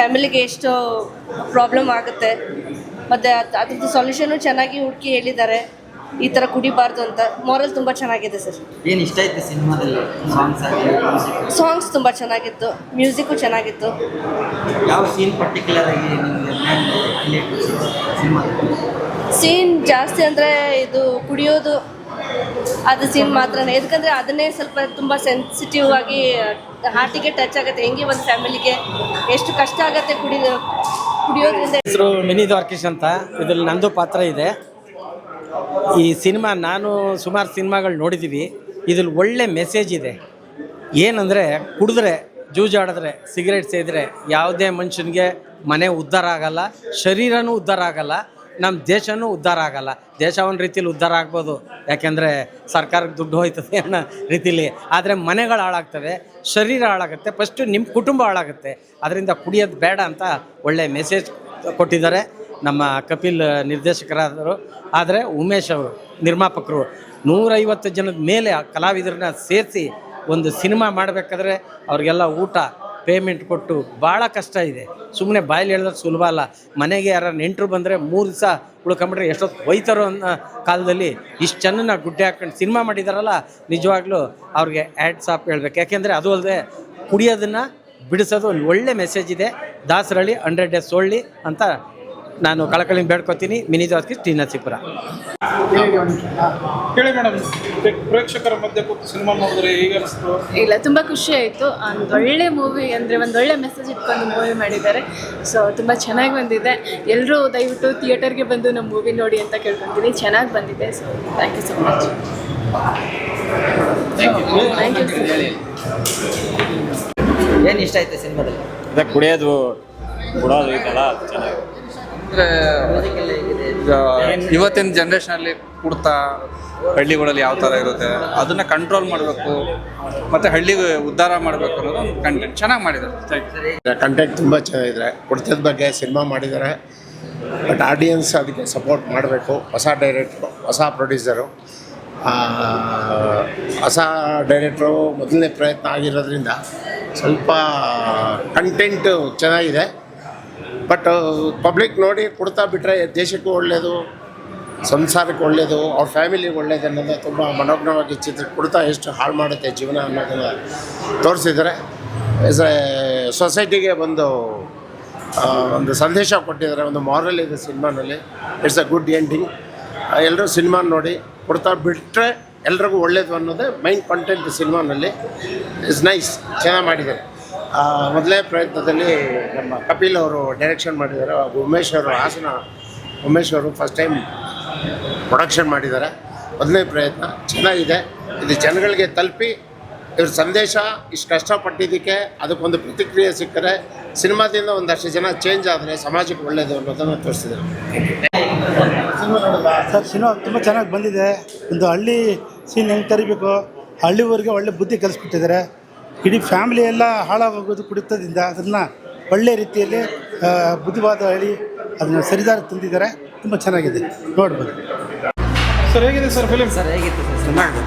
ಫ್ಯಾಮಿಲಿಗೆ ಎಷ್ಟು ಪ್ರಾಬ್ಲಮ್ ಆಗುತ್ತೆ. ಮತ್ತು ಅದು ಅದ್ರದ್ದು ಸೊಲ್ಯೂಷನು ಚೆನ್ನಾಗಿ ಹುಡುಕಿ ಹೇಳಿದ್ದಾರೆ. ಈ ಥರ ಕುಡಿಬಾರ್ದು ಅಂತ. ಮಾರಲ್ ತುಂಬ ಚೆನ್ನಾಗಿದೆ ಸರ್. ಏನು ಇಷ್ಟ ಆಯ್ತು ಸಿನಿಮಾದಲ್ಲಿ? ಸಾಂಗ್ಸ್ ಆಗಲಿ ಸಾಂಗ್ಸ್ ತುಂಬ ಚೆನ್ನಾಗಿತ್ತು. ಮ್ಯೂಸಿಕ್ಕು ಚೆನ್ನಾಗಿತ್ತು. ಯಾವ ಸೀನ್ ಪರ್ಟಿಕ್ಯುಲರ್ ಆಗಿ ನಿಮಗೆ ಸೀನ್ ಜಾಸ್ತಿ ಅಂದರೆ ಇದು ಕುಡಿಯೋದು. ಅದು ಸೀನ್ ಮಾತ್ರ ಯಾಕಂದರೆ ಅದನ್ನೇ ಸ್ವಲ್ಪ ತುಂಬ ಸೆನ್ಸಿಟಿವ್ ಆಗಿ ಹಾರ್ಟಿಗೆ ಟಚ್ ಆಗುತ್ತೆ. ಹೆಂಗೆ ಒಂದು ಫ್ಯಾಮಿಲಿಗೆ ಎಷ್ಟು ಕಷ್ಟ ಆಗುತ್ತೆ ಕುಡಿದು ಕುಡಿಯೋದ್ರಿಂದ. ಹೆಸರು ಮಿನಿ ದ್ವಾರಕೀಶ್ ಅಂತ. ಇದ್ರಲ್ಲಿ ನಂದು ಪಾತ್ರ ಇದೆ. ಈ ಸಿನಿಮಾ ನಾನು ಸುಮಾರು ಸಿನಿಮಾಗಳು ನೋಡಿದ್ದೀವಿ ಇದ್ರಲ್ಲಿ ಒಳ್ಳೆ ಮೆಸೇಜ್ ಇದೆ. ಏನಂದರೆ, ಕುಡಿದ್ರೆ, ಜೂಜಾಡಿದ್ರೆ ಸಿಗರೇಟ್ ಸೇದ್ರೆ ಯಾವುದೇ ಮನುಷ್ಯನಿಗೆ ಮನೆ ಉದ್ಧಾರ ಆಗಲ್ಲ, ಶರೀರನೂ ಉದ್ಧಾರ ಆಗಲ್ಲ. ನಮ್ಮ ದೇಶವೂ ಉದ್ಧಾರ ಆಗಲ್ಲ. ದೇಶ ಒಂದು ರೀತಿಲಿ ಉದ್ಧಾರ ಆಗ್ಬೋದು. ಯಾಕೆಂದರೆ ಸರ್ಕಾರಕ್ಕೆ ದುಡ್ಡು ಹೋಯ್ತದೆ ಅನ್ನೋ ರೀತಿಲಿ. ಆದರೆ ಮನೆಗಳು ಹಾಳಾಗ್ತವೆ, ಶರೀರ ಹಾಳಾಗುತ್ತೆ ಫಸ್ಟು ನಿಮ್ಮ ಕುಟುಂಬ ಹಾಳಾಗುತ್ತೆ. ಅದರಿಂದ ಕುಡಿಯೋದು ಬೇಡ ಅಂತ ಒಳ್ಳೆ ಮೆಸೇಜ್ ಕೊಟ್ಟಿದ್ದಾರೆ ನಮ್ಮ ಕಪಿಲ್ ನಿರ್ದೇಶಕರಾದರು. ಆದರೆ ಉಮೇಶ್ ಅವರು, ನಿರ್ಮಾಪಕರು, ನೂರೈವತ್ತು ಜನದ ಮೇಲೆ ಕಲಾವಿದರನ್ನ ಸೇರಿಸಿ ಒಂದು ಸಿನಿಮಾ ಮಾಡಬೇಕಾದ್ರೆ ಅವ್ರಿಗೆಲ್ಲ ಊಟ ಪೇಮೆಂಟ್ ಕೊಟ್ಟು ಭಾಳ ಕಷ್ಟ ಇದೆ. ಸುಮ್ಮನೆ ಬಾಯಲ್ಲಿ ಹೇಳಿದ್ರೆ ಸುಲಭ ಅಲ್ಲ. ಮನೆಗೆ ಯಾರು ನೆಂಟರು ಬಂದರೆ ಮೂರು ದಿವಸ ಉಳ್ಕೊಂಬಿಟ್ರೆ ಎಷ್ಟೊತ್ತು ಹೋಯ್ತಾರೋ ಅನ್ನೋ ಕಾಲದಲ್ಲಿ ಇಷ್ಟು ಚೆನ್ನಾಗಿ ಗುಡ್ಡೆ ಹಾಕ್ಕೊಂಡು ಸಿನಿಮಾ ಮಾಡಿದಾರಲ್ಲ, ನಿಜವಾಗ್ಲೂ ಅವ್ರಿಗೆ ಆ್ಯಡ್ಸ್ ಆಪ್ ಹೇಳ್ಬೇಕು. ಯಾಕೆಂದರೆ ಅದು ಅಲ್ಲದೆ ಕುಡಿಯೋದನ್ನು ಬಿಡಿಸೋದು ಒಂದು ಒಳ್ಳೆ ಮೆಸೇಜ್ ಇದೆ. ದಾಸರಳ್ಳಿ ಹಂಡ್ರೆಡ್ ಡೇಸ್ ಸೊಳ್ಳಿ ಅಂತ ನಾನು ಕಳಕಳಿ ಬೇಡ್ಕೊತೀನಿ. ಮಿನಿ ದಾಸ್ಕಿ ಟಿ ನರಸೀಪುರ. ಹೇಳಿ ಮೇಡಮ್ ಪ್ರೇಕ್ಷಕರ ಮಧ್ಯೆ ಕೂತು ಸಿನಿಮಾ ನೋಡಿದ್ರೆ ಹೇಗೆ ಅನಿಸ್ತು? ಇಲ್ಲ ತುಂಬ ಖುಷಿ ಆಯಿತು. ಒಂದು ಒಳ್ಳೆ ಮೂವಿ ಅಂದರೆ ಒಂದು ಒಳ್ಳೆ ಮೆಸೇಜ್ ಇಟ್ಕೊಂಡು ಮೂವಿ ಮಾಡಿದ್ದಾರೆ. ಸೊ ತುಂಬ ಚೆನ್ನಾಗಿ ಬಂದಿದೆ. ಎಲ್ಲರೂ ದಯವಿಟ್ಟು ಥಿಯೇಟರ್ಗೆ ಬಂದು ನಮ್ಮ ಮೂವಿ ನೋಡಿ ಅಂತ ಕೇಳ್ಕೊತೀನಿ. ಚೆನ್ನಾಗಿ ಬಂದಿದೆ. So thank you so much thank you ಏನು ಇಷ್ಟ ಆಯ್ತು ಸಿನಿಮಾದಲ್ಲಿ? ಅದೇ ಕುಡಿಯೋದು ಬಿಡೋದು ಇದೆಲ್ಲ ಚೆನ್ನಾಗಿ. ಅಂದರೆ ಇವತ್ತಿನ ಜನ್ರೇಷನಲ್ಲಿ ಕುಡ್ತಾ ಹಳ್ಳಿಗಳಲ್ಲಿ ಯಾವ ಥರ ಇರುತ್ತೆ, ಅದನ್ನ ಕಂಟ್ರೋಲ್ ಮಾಡಬೇಕು, ಮತ್ತು ಹಳ್ಳಿ ಉದ್ಧಾರ ಮಾಡಬೇಕು ಅನ್ನೋದು ಒಂದು ಕಂಟೆಂಟ್ ಚೆನ್ನಾಗಿ ಮಾಡಿದ್ದಾರೆ. ಕಂಟೆಂಟ್ ತುಂಬ ಚೆನ್ನಾಗಿದೆ ಕುಡ್ತದ ಬಗ್ಗೆ ಸಿನಿಮಾ ಮಾಡಿದ್ದಾರೆ ಬಟ್ ಆಡಿಯನ್ಸ್ ಅದಕ್ಕೆ ಸಪೋರ್ಟ್ ಮಾಡಬೇಕು. ಹೊಸ ಡೈರೆಕ್ಟ್ರು ಹೊಸ ಪ್ರೊಡ್ಯೂಸರು ಹೊಸ ಡೈರೆಕ್ಟ್ರು ಮೊದಲನೇ ಪ್ರಯತ್ನ ಆಗಿರೋದ್ರಿಂದ ಸ್ವಲ್ಪ ಕಂಟೆಂಟು ಚೆನ್ನಾಗಿದೆ. ಬಟ್ ಪಬ್ಲಿಕ್ ನೋಡಿ ಕೊಡ್ತಾ ಬಿಟ್ಟರೆ ದೇಶಕ್ಕೂ ಒಳ್ಳೆಯದು ಸಂಸಾರಕ್ಕೆ ಒಳ್ಳೆಯದು ಅವ್ರ ಫ್ಯಾಮಿಲಿಗೆ ಒಳ್ಳೇದು ಅನ್ನೋದು ತುಂಬ ಮನೋಜ್ಞವಾಗಿ ಚಿತ್ರ ಕೊಡ್ತಾ ಎಷ್ಟು ಹಾಳು ಮಾಡುತ್ತೆ ಜೀವನ ಅನ್ನೋದನ್ನು ತೋರಿಸಿದರೆ. ಸೊಸೈಟಿಗೆ ಒಂದು ಒಂದು ಸಂದೇಶ ಕೊಟ್ಟಿದ್ದಾರೆ ಒಂದು ಮಾರಲ್ ಇದೆ ಸಿನಿಮಾನಲ್ಲಿ. ಇಟ್ಸ್ ಅ ಗುಡ್ ಎಂಡಿಂಗ್ ಎಲ್ಲರೂ ಸಿನಿಮಾ ನೋಡಿ ಕೊಡ್ತಾ ಬಿಟ್ಟರೆ ಎಲ್ರಿಗೂ ಒಳ್ಳೇದು ಅನ್ನೋದೇ ಮೈನ್ ಕಂಟೆಂಟ್ ಸಿನಿಮಾನಲ್ಲಿ. ಇಸ್ ನೈಸ್ ಚೆನ್ನಾಗಿ ಮಾಡಿದ್ದಾರೆ. ಆ, ಮೊದಲನೇ ಪ್ರಯತ್ನದಲ್ಲಿ ನಮ್ಮ ಕಪಿಲ್ ಅವರು ಡೈರೆಕ್ಷನ್ ಮಾಡಿದ್ದಾರೆ. ಉಮೇಶ್ ಅವರು ಹಾಸನ ಉಮೇಶ್ ಅವರು ಫಸ್ಟ್ ಟೈಮ್ ಪ್ರೊಡಕ್ಷನ್ ಮಾಡಿದ್ದಾರೆ. ಮೊದಲನೇ ಪ್ರಯತ್ನ ಚೆನ್ನಾಗಿದೆ. ಇದು ಜನಗಳಿಗೆ ತಲುಪಿ ಇವ್ರ ಸಂದೇಶ ಇಷ್ಟು ಕಷ್ಟಪಟ್ಟಿದ್ದಕ್ಕೆ ಅದಕ್ಕೊಂದು ಪ್ರತಿಕ್ರಿಯೆ ಸಿಕ್ಕರೆ ಸಿನಿಮಾದಿಂದ ಒಂದಷ್ಟು ಜನ ಚೇಂಜ್ ಆದರೆ ಸಮಾಜಕ್ಕೆ ಒಳ್ಳೆಯದು ಅನ್ನೋದನ್ನು ತೋರಿಸಿದ್ದಾರೆ. ಸರ್ ಸಿನಿಮಾ ತುಂಬ ಚೆನ್ನಾಗಿ ಬಂದಿದೆ. ಒಂದು ಹಳ್ಳಿ ಸೀನ್ ಹೆಂಗೆ ತರಿಬೇಕು? ಹಳ್ಳಿವರೆಗೆ ಒಳ್ಳೆ ಬುದ್ಧಿ ಕಲಿಸ್ಕೊಟ್ಟಿದ್ದಾರೆ. ಇಡೀ ಫ್ಯಾಮಿಲಿ ಎಲ್ಲ ಹಾಳಾಗೋಗೋದು ಕುಡಿತದಿಂದ ಅದನ್ನು ಒಳ್ಳೆ ರೀತಿಯಲ್ಲಿ ಬುದ್ಧಿವಾದ ಹೇಳಿ ಅದನ್ನು ಸರಿದಾರ ತಂದಿದ್ದಾರೆ. ತುಂಬ ಚೆನ್ನಾಗಿದೆ. ನೋಡ್ಬೋದು. ಸರ್ ಹೇಗಿದೆ ಸರ್ ಫಿಲಿಮ್ ಸರ್ ಹೇಗಿತ್ತು ಸರ್? ಚೆನ್ನಾಗಿದೆ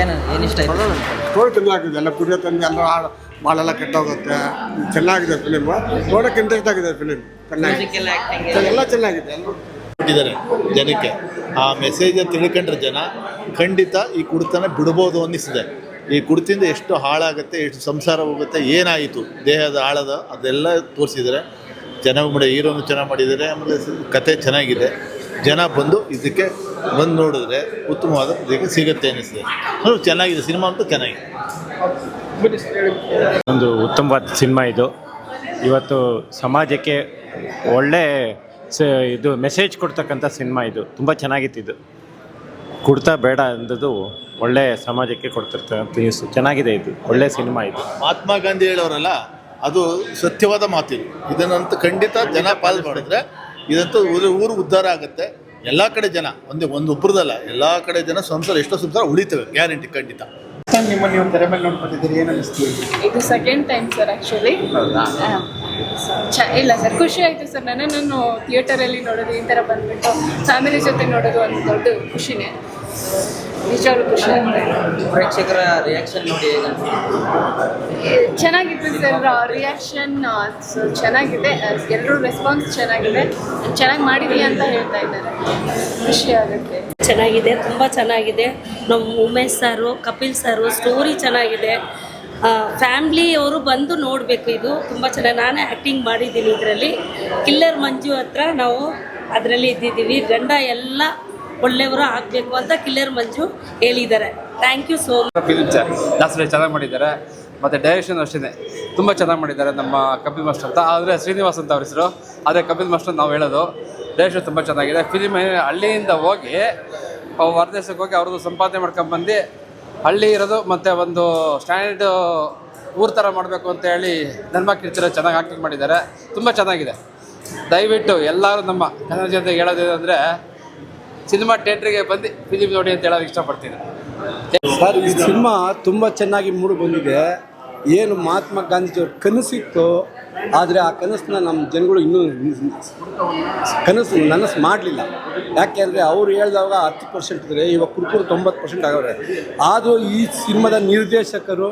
ಏನು ಏನು ಇಷ್ಟ ಆಯ್ತು? ಸ್ಟೋರಿ ಚೆನ್ನಾಗಿದೆ ಎಲ್ಲ ಕುಡಿಯೋ ತಂದು ಎಲ್ಲ ಹಾಳು ಭಾಳೆಲ್ಲ ಕೆಟ್ಟೋಗುತ್ತೆ. ಚೆನ್ನಾಗಿದೆ ಫಿಲಿಮ್ ನೋಡೋಕೆ ಇಂಟ್ರೆಸ್ಟ್ ಆಗಿದೆ ಫಿಲಿಮ್ ಎಲ್ಲ ಚೆನ್ನಾಗಿದೆ. ಕೊಟ್ಟಿದ್ದಾರೆ ಜನಕ್ಕೆ. ಆ ಮೆಸೇಜ್ ತಿಳ್ಕೊಂಡ್ರೆ ಜನ ಖಂಡಿತ ಈ ಕುಡಿತನ ಬಿಡ್ಬೋದು ಅನ್ನಿಸಿದೆ ಈ ಕುಡಿತಿಂದ ಎಷ್ಟು ಹಾಳಾಗುತ್ತೆ, ಎಷ್ಟು ಸಂಸಾರ ಹೋಗುತ್ತೆ, ಏನಾಯಿತು, ದೇಹದ ಆಳದ ಅದೆಲ್ಲ ತೋರಿಸಿದರೆ ಚೆನ್ನಾಗಿ ಮಾಡಿ, ಹೀರೋನು ಚೆನ್ನಾಗಿ ಮಾಡಿದ್ದಾರೆ, ಆಮೇಲೆ ಕತೆ ಚೆನ್ನಾಗಿದೆ. ಜನ ಬಂದು ಇದಕ್ಕೆ ಬಂದು ನೋಡಿದ್ರೆ ಉತ್ತಮವಾದ ಇದಕ್ಕೆ ಸಿಗುತ್ತೆ ಅನ್ನಿಸ್ತದೆ. ಅದು ಚೆನ್ನಾಗಿದೆ, ಸಿನಿಮಾ ಅಂತೂ ಚೆನ್ನಾಗಿದೆ. ಒಂದು ಉತ್ತಮವಾದ ಸಿನಿಮಾ ಇದು. ಇವತ್ತು ಸಮಾಜಕ್ಕೆ ಒಳ್ಳೆ ಸ ಇದು ಮೆಸೇಜ್ ಕೊಡ್ತಕ್ಕಂಥ ಸಿನಿಮಾ ಇದು. ತುಂಬ ಚೆನ್ನಾಗಿತ್ತು ಇದು. ಕುಡ್ತಾ ಬೇಡ ಅಂದದ್ದು ಒಳ್ಳೆ ಸಮಾಜಕ್ಕೆ ಕೊಡ್ತಿರ್ತಕ್ಕಂಥ ನ್ಯೂಸ್ ಚೆನ್ನಾಗಿದೆ ಇದು. ಒಳ್ಳೆ ಸಿನಿಮಾ ಇದು. ಮಹಾತ್ಮ ಗಾಂಧಿ ಹೇಳೋರಲ್ಲ ಅದು ಸತ್ಯವಾದ ಮಾತು ಇದನ್ನಂತೂ ಖಂಡಿತ ಜನ ಪಾಲ್ ಮಾಡಿದ್ರೆ ಇದಂತೂ ಊರು ಊರು ಉದ್ಧಾರ ಆಗುತ್ತೆ. ಎಲ್ಲ ಕಡೆ ಜನ ಒಂದೇ ಒಂದು ಒಬ್ಬರದಲ್ಲ ಎಲ್ಲ ಕಡೆ ಜನ ಸಂಸಾರ ಎಷ್ಟೋ ಸಂಸಾರ ಉಳಿತವೆ ಗ್ಯಾರಂಟಿ ಖಂಡಿತ. ನಿಮ್ಮ ನೀವು ತೆರೆ ಮೇಲೆ ನೋಡ್ಕೊಂಡಿದ್ದೀರಿ ಏನು ಅನಿಸ್ತೀವಿ ಇದು ಸೆಕೆಂಡ್ ಟೈಮ್ ಸರ್ ಆ್ಯಕ್ಚುಲಿ ಚ ಇಲ್ಲ ಸರ್ ಖುಷಿ ಆಯಿತು ಸರ್. ನನ್ನ ನಾನು ಥಿಯೇಟರಲ್ಲಿ ನೋಡೋದು ಈ ಥರ ಬಂದ್ಬಿಟ್ಟು ಫ್ಯಾಮಿಲಿ ಜೊತೆ ನೋಡೋದು ಒಂದು ದೊಡ್ಡ ಖುಷಿನೇ. ನಿಜವಾಗ್ಲೂ ಖುಷಿ ಪ್ರೇಕ್ಷಕರ ರಿಯಾಕ್ಷನ್ ನೋಡಿ ಚೆನ್ನಾಗಿತ್ತು ಸರ್ ರಿಯಾಕ್ಷನ್ ಚೆನ್ನಾಗಿದೆ. ಎಲ್ಲರೂ ರೆಸ್ಪಾನ್ಸ್ ಚೆನ್ನಾಗಿದೆ. ಚೆನ್ನಾಗಿ ಮಾಡಿದೀಯ ಅಂತ ಹೇಳ್ತಾ ಇದ್ದಾರೆ. ಖುಷಿ ಆಗುತ್ತೆ. ಚೆನ್ನಾಗಿದೆ ತುಂಬ ಚೆನ್ನಾಗಿದೆ. ನಮ್ಮ ಉಮೇಶ್ ಸಾರು ಕಪಿಲ್ ಸಾರು ಸ್ಟೋರಿ ಚೆನ್ನಾಗಿದೆ. ಫ್ಯಾಮ್ಲಿಯವರು ಬಂದು ನೋಡಬೇಕು ಇದು. ತುಂಬ ಚೆನ್ನಾಗಿ ನಾನೇ ಆ್ಯಕ್ಟಿಂಗ್ ಮಾಡಿದ್ದೀನಿ ಇದರಲ್ಲಿ. ಕಿಲ್ಲರ್ ಮಂಜು ಹತ್ರ ನಾವು ಅದರಲ್ಲಿ ಇದ್ದಿದ್ದೀವಿ. ಗಂಡ ಎಲ್ಲ ಒಳ್ಳೆಯವರು ಆಗಬೇಕು ಅಂತ ಕಿಲ್ಲರ್ ಮಂಜು ಹೇಳಿದ್ದಾರೆ. Thank you so much film ಜಾಸ್ತಿ ಚೆನ್ನಾಗಿ ಮಾಡಿದ್ದಾರೆ. ಮತ್ತು ಡೈರೆಕ್ಷನ್ ಅಷ್ಟೇ ತುಂಬ ಚೆನ್ನಾಗಿ ಮಾಡಿದ್ದಾರೆ ನಮ್ಮ ಕಪಿಲ್ ಮಾಸ್ಟರ್ ಅಂತ. ಆದರೆ ಶ್ರೀನಿವಾಸ್ ಅಂತ ಅವ್ರ ಆದರೆ ಕಪಿಲ್ ಮಾಸ್ಟರ್ ನಾವು ಹೇಳೋದು ಡೈರೆಕ್ಷನ್ ತುಂಬ ಚೆನ್ನಾಗಿದೆ. ಫಿಲಿಮ್ ಹಳ್ಳಿಯಿಂದ ಹೋಗಿ ಹೊರದೇಶಕ್ಕೆ ಹೋಗಿ ಅವ್ರದ್ದು ಸಂಪಾದನೆ ಮಾಡ್ಕೊಂಬಂದು ಹಳ್ಳಿ ಇರೋದು ಮತ್ತು ಒಂದು ಸ್ಟ್ಯಾಂಡರ್ಡ್ ಊರ ಥರ ಮಾಡಬೇಕು ಅಂತ ಹೇಳಿ ನನ್ಮ ಚೆನ್ನಾಗಿ ಆಕ್ಟಿಂಗ್ ಮಾಡಿದ್ದಾರೆ. ತುಂಬ ಚೆನ್ನಾಗಿದೆ. ದಯವಿಟ್ಟು ಎಲ್ಲರೂ ನಮ್ಮ ಕನ್ನಡ ಜನತೆಗೆ ಹೇಳೋದೇನೆಂದರೆ ಸಿನಿಮಾ ಥಿಯೇಟ್ರಿಗೆ ಬಂದು ಫಿಲಿಮ್ ನೋಡಿ ಅಂತ ಹೇಳೋದಕ್ಕೆ ಇಷ್ಟಪಡ್ತೀನಿ. ಸರ್, ಈ ಸಿನಿಮಾ ತುಂಬ ಚೆನ್ನಾಗಿ ಮೂಡಿ ಬಂದಿದೆ ಏನು ಮಹಾತ್ಮ ಗಾಂಧೀಜಿಯವ್ರ ಕನಸಿತ್ತು ಆದರೆ ಆ ಕನಸನ್ನ ನಮ್ಮ ಜನಗಳು ಇನ್ನೂ ಕನಸು ನನಸು ಮಾಡಲಿಲ್ಲ. ಯಾಕೆ ಅಂದರೆ ಅವ್ರು ಹೇಳಿದಾಗ ಹತ್ತು ಪರ್ಸೆಂಟ್ ಇದ್ದರೆ ಇವಾಗ ಕುರ್ಕುರು ತೊಂಬತ್ತು ಪರ್ಸೆಂಟ್ ಆಗವ್ರೆ. ಆದರೂ ಈ ಸಿನಿಮಾದ ನಿರ್ದೇಶಕರು,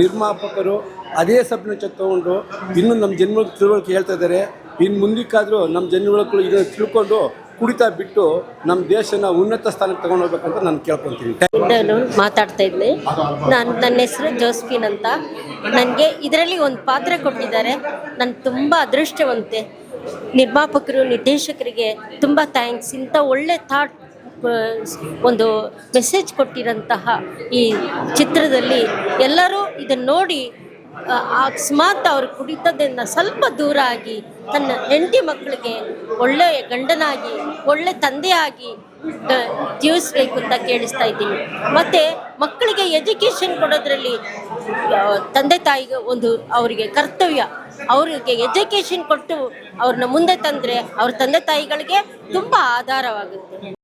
ನಿರ್ಮಾಪಕರು ಅದೇ ಸಬ್ನೆಚ್ ತೊಗೊಂಡು ಇನ್ನೂ ನಮ್ಮ ಜನ್ಮಗಳಿಗೆ ತಿಳುವಳಿಕೆ ಹೇಳ್ತಾ ಇದ್ದಾರೆ. ಇನ್ನು ಮುಂದಕ್ಕಾದರೂ ನಮ್ಮ ಜನಗಳು ಇದನ್ನು ತಿಳ್ಕೊಂಡು ಕುಡಿತಾ ಬಿಟ್ಟು ನಮ್ಮ ದೇಶನ ಉನ್ನತ ಸ್ಥಾನಕ್ಕೆ ತಗೊಂಡು ಹೋಗ್ಬೇಕಂತ ನಾನು ಕೇಳ್ಕೊಂತೀನಿ. ನಾನು ಮಾತಾಡ್ತಾ ಇದ್ದೆ. ನಾನು ನನ್ನ ಹೆಸರು ಜೋಸ್ಫಿನ್ ಅಂತ. ನನಗೆ ಇದರಲ್ಲಿ ಒಂದು ಪಾತ್ರ ಕೊಟ್ಟಿದ್ದಾರೆ. ನಾನು ತುಂಬ ಅದೃಷ್ಟವಂತೆ. ನಿರ್ಮಾಪಕರು, ನಿರ್ದೇಶಕರಿಗೆ ತುಂಬ ಥ್ಯಾಂಕ್ಸ್ ಇಂಥ ಒಳ್ಳೆ ಥಾಟ್ ಒಂದು ಮೆಸೇಜ್ ಕೊಟ್ಟಿರೋಂತಹ ಈ ಚಿತ್ರದಲ್ಲಿ ಎಲ್ಲರೂ ಇದನ್ನು ನೋಡಿ ಅಕಸ್ಮಾತ್ ಅವರು ಕುಡಿತದಿಂದ ಸ್ವಲ್ಪ ದೂರ ಆಗಿ ತನ್ನ ಹೆಂಡತಿ ಮಕ್ಕಳಿಗೆ ಒಳ್ಳೆಯ ಗಂಡನಾಗಿ, ಒಳ್ಳೆ ತಂದೆಯಾಗಿ ಜೀವಿಸ್ಬೇಕು ಅಂತ ಕೇಳಿಸ್ತಾ ಇದ್ದೀನಿ. ಮತ್ತೆ ಮಕ್ಕಳಿಗೆ ಎಜುಕೇಶನ್ ಕೊಡೋದ್ರಲ್ಲಿ ತಂದೆ ತಾಯಿಗೆ ಒಂದು ಅವರಿಗೆ ಕರ್ತವ್ಯ. ಅವರಿಗೆ ಎಜುಕೇಶನ್ ಕೊಟ್ಟು ಅವ್ರನ್ನ ಮುಂದೆ ತಂದರೆ ಅವ್ರ ತಂದೆ ತಾಯಿಗಳಿಗೆ ತುಂಬ ಆಧಾರವಾಗುತ್ತೆ.